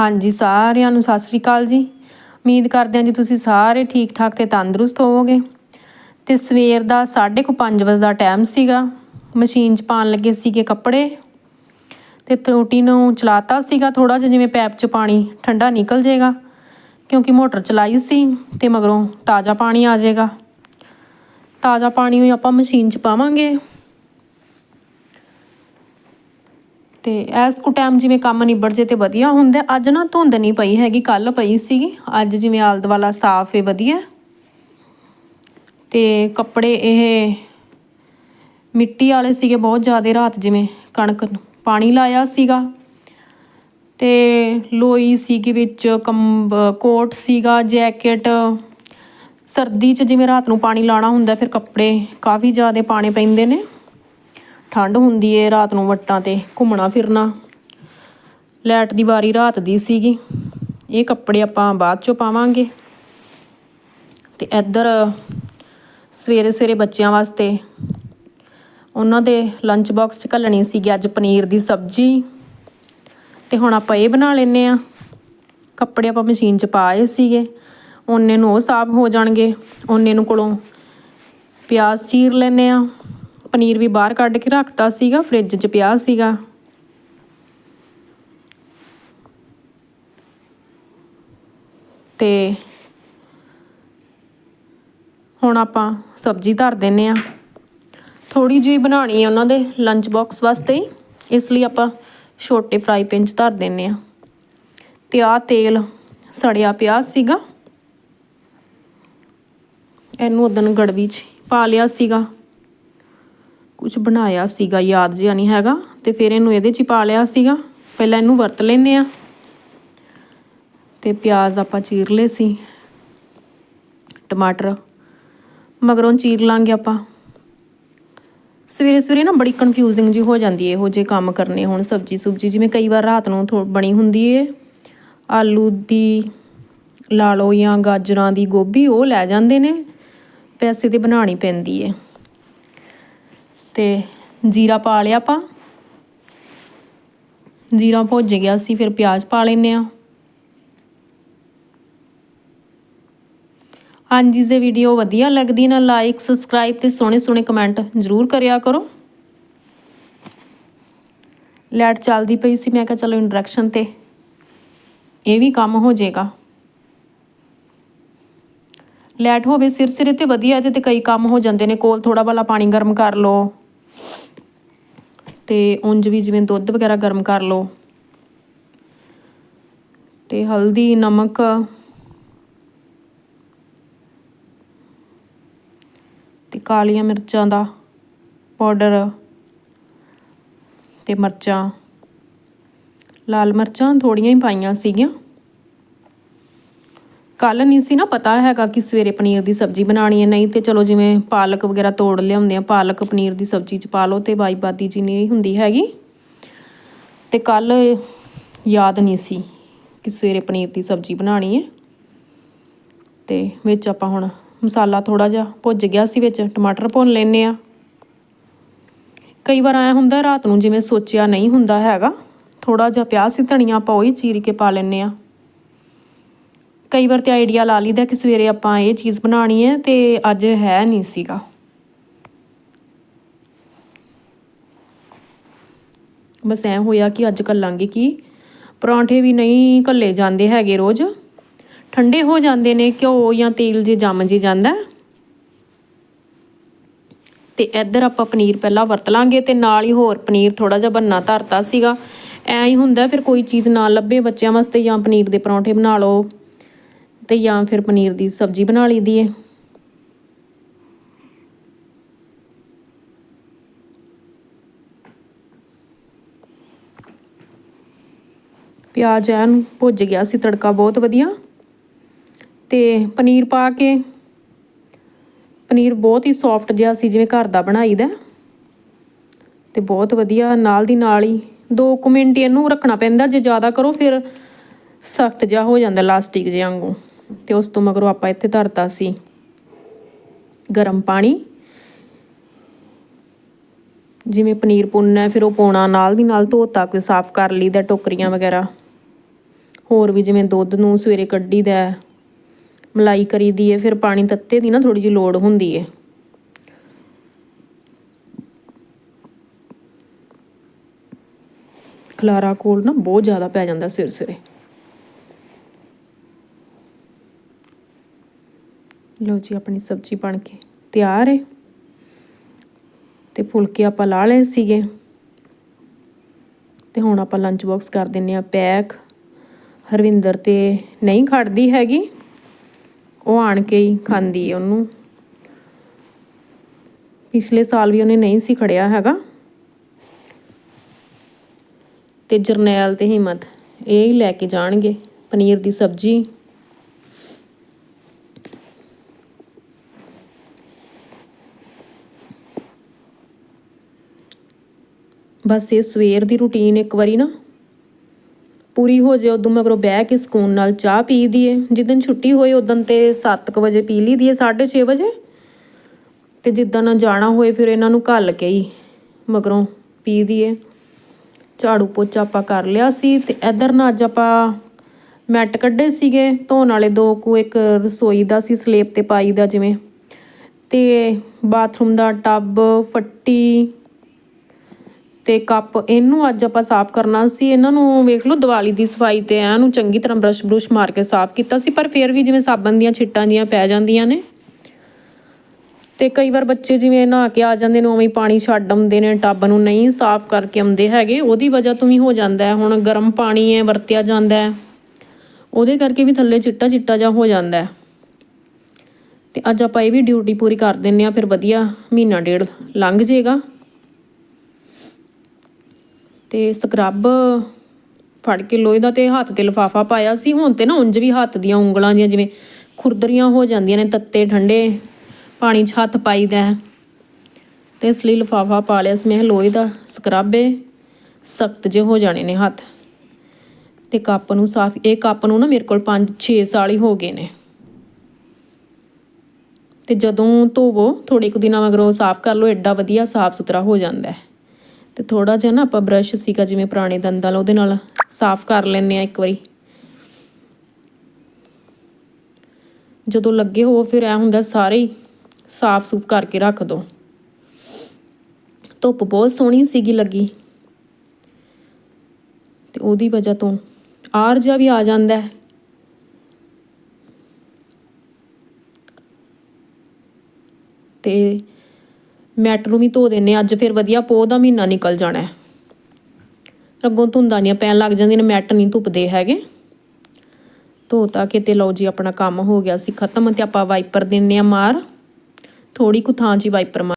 ਹਾਂਜੀ, ਸਾਰਿਆਂ ਨੂੰ ਸਤਿ ਸ੍ਰੀ ਅਕਾਲ ਜੀ। ਉਮੀਦ ਕਰਦੇ ਹਾਂ ਜੀ ਤੁਸੀਂ ਸਾਰੇ ਠੀਕ ਠਾਕ ਤੇ ਤੰਦਰੁਸਤ ਹੋਵੋਗੇ। ਤੇ ਸਵੇਰ ਦਾ 5:30 ਵਜੇ ਦਾ ਟਾਈਮ ਸੀਗਾ। ਮਸ਼ੀਨ 'ਚ ਪਾਣ ਲੱਗੇ ਸੀਗੇ ਕੱਪੜੇ। ਤੇ ਟੂਟੀ ਨੂੰ ਚਲਾਤਾ ਸੀਗਾ ਥੋੜਾ ਜਿਹਾ, ਜਿਵੇਂ ਪੈਪ 'ਚ ਪਾਣੀ ਠੰਡਾ ਨਿਕਲ ਜਾਏਗਾ। ਕਿਉਂਕਿ ਮੋਟਰ ਚਲਾਈ ਸੀ ਤੇ ਮਗਰੋਂ ਤਾਜ਼ਾ ਪਾਣੀ ਆ ਜਾਏਗਾ। ਤਾਜ਼ਾ ਪਾਣੀ ਹੋਈ ਆਪਾਂ ਮਸ਼ੀਨ 'ਚ ਪਾਵਾਂਗੇ। ਤੇ ਐਸ ਕੁ ਟਾਈਮ ਜਿਵੇਂ ਕੰਮ ਨਿਬੜ ਜੇ ਤੇ ਵਧੀਆ ਹੁੰਦਾ, ਅੱਜ ਨਾ ਧੁੰਦ ਨਹੀਂ ਪਈ ਹੈਗੀ ਕੱਲ ਪਈ ਸੀਗੀ, ਅੱਜ ਜਿਵੇਂ ਆਲ ਦੁਆਲਾ ਸਾਫ਼ ਏ, ਵਧੀਆ। ਤੇ ਕੱਪੜੇ ਇਹ ਮਿੱਟੀ ਵਾਲੇ ਸੀਗੇ ਬਹੁਤ ਜ਼ਿਆਦਾ ਰਾਤ ਜਿਵੇਂ ਕਣਕ ਨੂੰ, ਪਾਣੀ ਲਾਇਆ ਸੀਗਾ। ਤੇ ਲੋਈ ਸੀਗੀ ਵਿੱਚ, ਕੰਬ, ਕੋਟ ਸੀਗਾ, ਜੈਕਟ। ਸਰਦੀ 'ਚ ਜਿਵੇਂ ਰਾਤ ਨੂੰ ਪਾਣੀ ਲਾਣਾ ਹੁੰਦਾ, ਫਿਰ ਕੱਪੜੇ ਕਾਫੀ ਜ਼ਿਆਦਾ ਪਾਣੇ ਪੈਂਦੇ ਨੇ। ਠੰਡ ਹੁੰਦੀ ਏ ਰਾਤ ਨੂੰ ਵੱਟਾਂ ਤੇ ਘੁੰਮਣਾ ਫਿਰਨਾ। ਲਾਈਟ ਦੀ ਵਾਰੀ ਰਾਤ ਦੀ ਸੀਗੀ। ਇਹ ਕੱਪੜੇ ਆਪਾਂ ਬਾਅਦ ਚੋਂ ਪਾਵਾਂਗੇ। ਤੇ ਇੱਧਰ ਸਵੇਰੇ ਸਵੇਰੇ ਬੱਚਿਆਂ ਵਾਸਤੇ ਉਹਨਾਂ ਦੇ ਲੰਚ ਬਾਕਸ 'ਚ ਘੱਲਣੀ ਸੀਗੀ ਅੱਜ ਪਨੀਰ ਦੀ ਸਬਜ਼ੀ। ਤੇ ਹੁਣ ਆਪਾਂ ਇਹ ਬਣਾ ਲੈਨੇ ਆ ਕੱਪੜੇ ਆਪਾਂ ਮਸ਼ੀਨ 'ਚ ਪਾਏ ਸੀਗੇ। ਉਹਨੇ ਨੂੰ ਉਹ ਸਾਫ਼ ਹੋ ਜਾਣਗੇ। ਉਹਨੇ ਨੂੰ ਕੋਲੋਂ ਪਿਆਜ਼ ਚੀਰ ਲੈਨੇ ਆ ਪਨੀਰ ਵੀ ਬਾਹਰ ਕੱਢ ਕੇ ਰੱਖਤਾ ਸੀਗਾ, ਫ੍ਰਿਜ 'ਚ ਪਿਆ ਸੀਗਾ। ਤੇ ਹੁਣ ਆਪਾਂ ਸਬਜ਼ੀ ਧਰ ਦਿੰਨੇ ਆ। ਥੋੜੀ ਜਿਹੀ ਬਣਾਣੀ ਹੈ ਉਹਨਾਂ ਦੇ ਲੰਚ ਬਾਕਸ ਵਾਸਤੇ। ਹੀ ਇਸ ਲਈ ਆਪਾਂ ਛੋਟੇ ਫਰਾਈ ਪੈਨ 'ਚ ਧਰ ਦਿੰਨੇ ਆ। ਤੇ ਆ ਤੇਲ ਸੜਿਆ ਪਿਆ ਸੀਗਾ। ਇਹਨੂੰ ਉਦੋਂ ਗੜਵੀ 'ਚ ਪਾ ਲਿਆ ਸੀਗਾ। ਕੁਝ ਬਣਾਇਆ ਸੀਗਾ, ਯਾਦ ਜਿਹਾ ਨਹੀਂ ਹੈਗਾ ਤੇ ਫਿਰ ਇਹਨੂੰ ਇਹਦੇ 'ਚ ਪਾ ਲਿਆ ਸੀਗਾ। ਪਹਿਲਾਂ ਇਹਨੂੰ ਵਰਤ ਲੈਨੇ ਆ ਤੇ ਪਿਆਜ਼ ਆਪਾਂ ਚੀਰ ਲਏ ਸੀ, ਟਮਾਟਰ, ਮਗਰੋਂ ਚੀਰ ਲਾਂਗੇ ਆਪਾਂ। ਸਵੇਰੇ ਸਵੇਰੇ ਨਾ ਬੜੀ ਕਨਫਿਊਜ਼ਿੰਗ ਜੀ ਹੋ ਜਾਂਦੀ ਹੈ, ਇਹੋ ਜੇ ਕੰਮ ਕਰਨੇ ਹੁਣ ਸਬਜੀ ਸੁਬਜੀ, ਜਿਵੇਂ ਕਈ ਵਾਰ ਰਾਤ ਨੂੰ ਥੋ, ਬਣੀ ਹੁੰਦੀ ਏ। ਆਲੂ ਦੀ ਲਾ ਲਓ ਜਾਂ ਗਾਜਰਾਂ ਦੀ ਗੋਭੀ, ਉਹ ਲੈ ਜਾਂਦੇ ਨੇ। ਪੈਸੇ ਤੇ ਬਣਾਉਣੀ ਪੈਂਦੀ ਏ। ਤੇ ਜੀਰਾ ਪਾ ਲਿਆ ਆਪਾਂ। ਜੀਰਾ ਭੁੱਜ ਗਿਆ ਸੀ, ਫਿਰ ਪਿਆਜ਼ ਪਾ ਲੈਨੇ ਆ ਹਾਂਜੀ, ਜੇ ਵੀਡੀਓ ਵਧੀਆ ਲੱਗਦੀ ਨਾ ਲਾਈਕ ਸਬਸਕ੍ਰਾਈਬ ਤੇ ਸੋਹਣੇ ਸੋਹਣੇ ਕਮੈਂਟ ਜ਼ਰੂਰ ਕਰਿਆ ਕਰੋ। ਲਾਈਟ ਚੱਲਦੀ ਪਈ ਸੀ, ਮੈਂ ਕਿਹਾ ਚਲੋ ਇੰਡਕਸ਼ਨ ਤੇ ਇਹ ਵੀ ਕੰਮ ਹੋ ਜਾਏਗਾ। ਲੈਟ ਹੋਵੇ ਸਿਰ ਸਿਰੇ ਤੇ ਵਧੀਆ, ਇਹਦੇ ਤੇ ਕਈ ਕੰਮ ਹੋ ਜਾਂਦੇ ਨੇ, ਕੋਲ ਥੋੜਾ ਬਾਲਾ ਪਾਣੀ ਗਰਮ ਕਰ ਲਓ। ਤੇ ਉਂਝ ਵੀ ਜਿਵੇਂ ਦੁੱਧ ਵਗੈਰਾ ਗਰਮ ਕਰ ਲਓ। ਤੇ ਹਲਦੀ, ਨਮਕ। ਤੇ ਕਾਲੀਆਂ ਮਿਰਚਾਂ ਦਾ ਪਾਊਡਰ ਤੇ ਮਿਰਚਾਂ। ਲਾਲ ਮਿਰਚਾਂ ਥੋੜੀਆਂ ਹੀ ਪਾਈਆਂ ਸੀਗੀਆਂ। ਕੱਲ ਨਹੀਂ ਸੀ ਨਾ ਪਤਾ ਹੈਗਾ ਕਿ ਸਵੇਰੇ ਪਨੀਰ ਦੀ ਸਬਜ਼ੀ ਬਣਾਣੀ ਹੈ, ਨਹੀਂ ਤੇ ਚਲੋ ਜਿਵੇਂ ਪਾਲਕ ਵਗੈਰਾ ਤੋੜ ਲਿਆਉਂਦੇ ਆ, ਪਾਲਕ ਪਨੀਰ ਦੀ ਸਬਜ਼ੀ ਚ ਪਾ ਲਓ ਤੇ ਬਾਈ ਜੀ ਨਹੀਂ ਹੁੰਦੀ ਹੈਗੀ। ਤੇ ਕੱਲ ਯਾਦ ਨਹੀਂ ਸੀ ਕਿ ਸਵੇਰੇ ਪਨੀਰ ਦੀ ਸਬਜ਼ੀ ਬਣਾਣੀ ਹੈ। ਤੇ ਵਿੱਚ ਆਪਾਂ ਹੁਣ ਮਸਾਲਾ ਥੋੜਾ ਜਿਹਾ ਭੁੱਜ ਗਿਆ ਸੀ ਵਿੱਚ, ਟਮਾਟਰ ਭੁੰਨ ਲੈਨੇ ਆ ਕਈ ਵਾਰ ਆਇਆ ਹੁੰਦਾ ਰਾਤ ਨੂੰ ਜਿਵੇਂ ਸੋਚਿਆ ਨਹੀਂ ਹੁੰਦਾ ਹੈਗਾ ਥੋੜਾ ਜਿਹਾ ਪਿਆਜ਼ ਸੀ ਧਨੀਆ ਆਪਾਂ ਉਹੀ ਚੀਰ ਕੇ ਪਾ ਲੈਨੇ ਆ ਕਈ ਵਾਰ ਤੇ ਆਈਡੀਆ ਲਾ ਲਈਦਾ ਕਿ ਸਵੇਰੇ ਆਪਾਂ ਇਹ ਚੀਜ਼ ਬਣਾਣੀ ਹੈ ਤੇ ਅੱਜ ਹੈ ਨਹੀਂ ਸੀਗਾ। ਬਸ ਐ ਹੋਇਆ ਕਿ ਅੱਜ ਕੱਲਾਂਗੇ ਕਿ? ਪਰੌਂਠੇ ਵੀ ਨਹੀਂ ਕੱਲੇ ਜਾਂਦੇ ਹੈਗੇ ਰੋਜ਼। ਠੰਡੇ ਹੋ ਜਾਂਦੇ ਨੇ ਘਿਓ ਜਾਂ ਤੇਲ ਜੇ ਜੰਮ ਜੇ ਜਾਂਦਾ। ਤੇ ਇੱਧਰ ਆਪਾਂ ਪਨੀਰ ਪਹਿਲਾਂ ਵਰਤ ਲਾਂਗੇ ਤੇ ਨਾਲ ਹੀ ਹੋਰ ਪਨੀਰ ਥੋੜਾ ਜਿਹਾ ਬੰਨਾ ਧਰਤਾ ਸੀਗਾ। ਐ ਹੀ ਹੁੰਦਾ, ਫਿਰ ਕੋਈ ਚੀਜ਼ ਨਾ ਲੱਭੇ ਬੱਚਿਆਂ ਵਾਸਤੇ ਜਾਂ ਪਨੀਰ ਦੇ ਪਰੌਂਠੇ ਬਣਾ ਲਓ। ਤੇ ਜਾਂ ਫਿਰ ਪਨੀਰ ਦੀ ਸਬਜ਼ੀ ਬਣਾ ਲਈਦੀ ਏ। ਪਿਆਜ਼ ਐਨ ਭੁੱਜ ਗਿਆ ਸੀ, ਤੜਕਾ ਬਹੁਤ ਵਧੀਆ। ਤੇ ਪਨੀਰ ਪਾ ਕੇ, ਪਨੀਰ ਬਹੁਤ ਹੀ ਸੌਫਟ ਜਿਹਾ ਸੀ, ਜਿਵੇਂ ਘਰ ਦਾ ਬਣਾਈਦਾ। ਤੇ ਬਹੁਤ ਵਧੀਆ, ਨਾਲ ਦੀ ਨਾਲ ਹੀ 2 ਮਿੰਟ ਇਹਨੂੰ ਰੱਖਣਾ ਪੈਂਦਾ, ਜੇ ਜ਼ਿਆਦਾ ਕਰੋ ਫਿਰ ਸਖਤ ਜਿਹਾ ਹੋ ਜਾਂਦਾ, ਲਾਸਟਿਕ ਜਿਹਾ ਵਾਂਗੂ। ਤੇ ਉਸ ਤੋਂ ਮਗਰੋਂ ਆਪਾਂ ਇੱਥੇ ਧਰਤਾ ਸੀ। ਗਰਮ ਪਾਣੀ। ਜਿਵੇਂ ਪਨੀਰ ਪੁੰਨਾ ਫਿਰ ਉਹ ਪਾਉਣਾ ਨਾਲ ਦੀ ਨਾਲ ਧੋਤਾ ਕੋਈ ਸਾਫ਼ ਕਰ ਲਈਦਾ ਟੋਕਰੀਆਂ ਵਗੈਰਾ। ਹੋਰ ਵੀ ਜਿਵੇਂ ਦੁੱਧ ਨੂੰ ਸਵੇਰੇ ਕੱਢੀਦਾ ਹੈ, ਮਲਾਈ ਕਰੀਦੀ ਹੈ ਫਿਰ ਪਾਣੀ ਤੱਤੇ ਦੀ ਨਾ ਥੋੜੀ ਜਿਹੀ ਲੋੜ ਹੁੰਦੀ ਹੈ। ਖਲਾਰਾ ਕੋਲ ਨਾ ਬਹੁਤ ਜ਼ਿਆਦਾ ਪੈ ਜਾਂਦਾ ਸਿਰ ਸਿਰੇ। ਲੋ ਜੀ, ਆਪਣੀ ਸਬਜ਼ੀ ਬਣ ਕੇ ਤਿਆਰ ਹੈ। ਤੇ ਫੁਲਕੇ ਆਪਾਂ ਲਾ ਲਏ ਸੀਗੇ। ਤੇ ਹੁਣ ਆਪਾਂ ਲੰਚ ਬਾਕਸ ਕਰ ਦਿੰਨੇ ਆ ਪੈਕ। ਹਰਵਿੰਦਰ ਤੇ ਨਹੀਂ ਖੜਦੀ ਹੈਗੀ। ਉਹ ਆਣ ਕੇ ਹੀ ਖਾਂਦੀ ਹੈ ਉਹਨੂੰ। ਪਿਛਲੇ ਸਾਲ ਵੀ ਉਹਨੇ ਨਹੀਂ ਸੀ ਖੜਿਆ ਹੈਗਾ। ਤੇ ਜਰਨੈਲ ਤੇ ਹਿੰਮਤ ਇਹ ਹੀ ਲੈ ਕੇ ਜਾਣਗੇ। ਪਨੀਰ ਦੀ ਸਬਜ਼ੀ। ਬਸ ਇਹ ਸਵੇਰ ਦੀ ਰੁਟੀਨ ਇੱਕ ਵਾਰੀ ਨਾ ਪੂਰੀ ਹੋ ਜਾਏ, ਉਦੋਂ ਮਗਰੋਂ ਬਹਿ ਕੇ ਸਕੂਨ ਨਾਲ ਚਾਹ ਪੀ ਦੀਏ। ਜਿੱਦਨ ਛੁੱਟੀ ਹੋਏ, ਉਦੋਂ ਤੇ 7:00 ਵਜੇ ਪੀ ਲਈ ਦੀਏ 6:30 ਵਜੇ। ਤੇ ਜਿੱਦਾਂ ਨਾ ਜਾਣਾ ਹੋਏ, ਫਿਰ ਇਹਨਾਂ ਨੂੰ ਘੱਲ ਕੇ ਹੀ ਮਗਰੋਂ ਪੀ ਦੀਏ। ਝਾੜੂ ਪੋਚਾ ਆਪਾਂ ਕਰ ਲਿਆ ਸੀ ਤੇ ਇਧਰ ਨਾ ਅੱਜ ਆਪਾਂ ਮੈਟ ਕੱਢੇ ਸੀਗੇ, ਧੋਣ ਵਾਲੇ ਦੋ ਕੁ, ਇੱਕ ਰਸੋਈ ਦਾ ਸੀ, ਸਲੇਬ ਤੇ ਪਾਈ ਦਾ ਜਿਵੇਂ। ਤੇ ਬਾਥਰੂਮ ਦਾ ਟੱਬ, ਫੱਟੀ ਤੇ ਕੱਪ ਇਹਨੂੰ ਅੱਜ ਆਪਾਂ ਸਾਫ਼ ਕਰਨਾ ਸੀ। ਇਹਨਾਂ ਨੂੰ ਵੇਖ ਲਓ, ਦੀਵਾਲੀ ਦੀ ਸਫ਼ਾਈ ਤੇ ਇਹਨੂੰ ਚੰਗੀ ਤਰ੍ਹਾਂ ਬਰਸ਼ ਬਰੁਸ਼ ਮਾਰ ਕੇ ਸਾਫ਼ ਕੀਤਾ ਸੀ, ਪਰ ਫਿਰ ਵੀ ਜਿਵੇਂ ਸਾਬਣ ਦੀਆਂ ਛਿੱਟਾਂ ਜੀਆਂ ਪੈ ਜਾਂਦੀਆਂ ਨੇ। ਤੇ ਕਈ ਵਾਰ ਬੱਚੇ ਜਿਵੇਂ ਨਹਾ ਕੇ ਆ ਜਾਂਦੇ ਨੇ, ਉਵੇਂ ਪਾਣੀ ਛੱਡ ਆਉਂਦੇ ਨੇ, ਟੱਬ ਨੂੰ ਨਹੀਂ ਸਾਫ਼ ਕਰਕੇ ਆਉਂਦੇ ਹੈਗੇ, ਉਹਦੀ ਵਜ੍ਹਾ ਤੋਂ ਵੀ ਹੋ ਜਾਂਦਾ ਹੈ। ਹੁਣ ਗਰਮ ਪਾਣੀ ਹੈ ਵਰਤਿਆ ਜਾਂਦਾ ਹੈ, ਉਹਦੇ ਕਰਕੇ ਵੀ ਥੱਲੇ ਚਿੱਟਾ ਚਿੱਟਾ ਜਿਹਾ ਹੋ ਜਾਂਦਾ ਹੈ। ਤੇ ਅੱਜ ਆਪਾਂ ਇਹ ਵੀ ਡਿਊਟੀ ਪੂਰੀ ਕਰ ਦਿੰਨੇ ਆ ਫਿਰ ਵਧੀਆ ਮਹੀਨਾ ਡੇਢ ਲੰਘ ਜਾਏਗਾ ਤੇ ਸਕਰੱਬ ਫੜ ਕੇ ਲੋਹੇ ਦਾ ਤੇ ਹੱਥ ਤੇ ਲਫਾਫਾ ਪਾਇਆ ਸੀ। ਹੁਣ ਤੇ ਨਾ ਉਂਝ ਵੀ ਹੱਥ ਦੀਆਂ ਉਂਗਲਾਂ ਦੀਆਂ ਜਿਵੇਂ ਖੁਰਦਰੀਆਂ ਹੋ ਜਾਂਦੀਆਂ ਨੇ, ਤੱਤੇ, ਠੰਡੇ ਪਾਣੀ 'ਚ ਹੱਥ ਪਾਈਦਾ ਹੈ। ਤੇ ਇਸ ਲਈ ਲਫਾਫਾ ਪਾ ਲਿਆ ਸੀ। ਮੈਂ ਲੋਹੇ ਦਾ ਸਕਰੱਬ ਏ, ਸਖਤ ਜੇ ਹੋ ਜਾਣੇ ਨੇ ਹੱਥ। ਤੇ ਕੱਪ ਨੂੰ ਸਾਫ਼, ਇਹ ਕੱਪ ਨੂੰ ਨਾ ਮੇਰੇ ਕੋਲ 5-6 ਸਾਲ ਹੀ ਹੋ ਗਏ ਨੇ। ਤੇ ਜਦੋਂ ਧੋਵੋ ਥੋੜੇ ਕੁ ਦਿਨਾਂ ਮਗਰੋਂ ਸਾਫ਼ ਕਰ ਲਓ, ਐਡਾ ਵਧੀਆ ਸਾਫ਼ ਸੁਥਰਾ ਹੋ ਜਾਂਦਾ ਹੈ। ਤੇ ਥੋੜਾ ਜਿਹਾ ਨਾ ਆਪਾਂ ਬ੍ਰਸ਼ ਸੀਗਾ, ਜਿਵੇਂ ਪੁਰਾਣੇ ਦੰਦਾਂ ਨਾਲ ਉਹਦੇ ਨਾਲ ਸਾਫ਼ ਕਰ ਲੈਂਦੇ ਆ ਇੱਕ ਵਾਰੀ। ਜਦੋਂ ਲੱਗੇ ਹੋ ਫਿਰ ਐ ਹੁੰਦਾ ਸਾਰੇ ਹੀ ਸਾਫ਼ ਸੂਫ ਕਰਕੇ ਰੱਖ ਦੋ। ਧੁੱਪ ਬਹੁਤ ਸੋਹਣੀ ਸੀਗੀ ਲੱਗੀ। ਤੇ ਉਹਦੀ ਵਜ੍ਹਾ ਤੋਂ ਆਰ ਜਿਹਾ ਵੀ ਆ ਜਾਂਦਾ ਹੈ। ਤੇ ਮੈਟ ਨੂੰ ਵੀ ਧੋ ਦਿੰਨੇ ਅੱਜ ਫਿਰ ਵਧੀਆ ਪੋਹ ਦਾ ਮਹੀਨਾ ਨਿਕਲ ਜਾਣਾ ਹੈ। ਅੱਗੋਂ ਧੁੰਦਾਂ ਦੀਆਂ ਪੈਣ ਲੱਗ ਜਾਂਦੀਆਂ ਨੇ ਮੈਟ ਨਹੀਂ ਧੁੱਪਦੇ ਹੈਗੇ। ਧੋਤਾ ਕੇ ਤੇ ਲਓ ਜੀ, ਆਪਣਾ ਕੰਮ ਹੋ ਗਿਆ ਸੀ ਖਤਮ, ਤੇ ਆਪਾਂ ਵਾਈਪਰ ਦਿੰਨੇ ਆ ਮਾਰ। ਥੋੜੀ ਕੁ ਥਾਂ 'ਚ ਵਾਈਪਰ ਮਾਰ।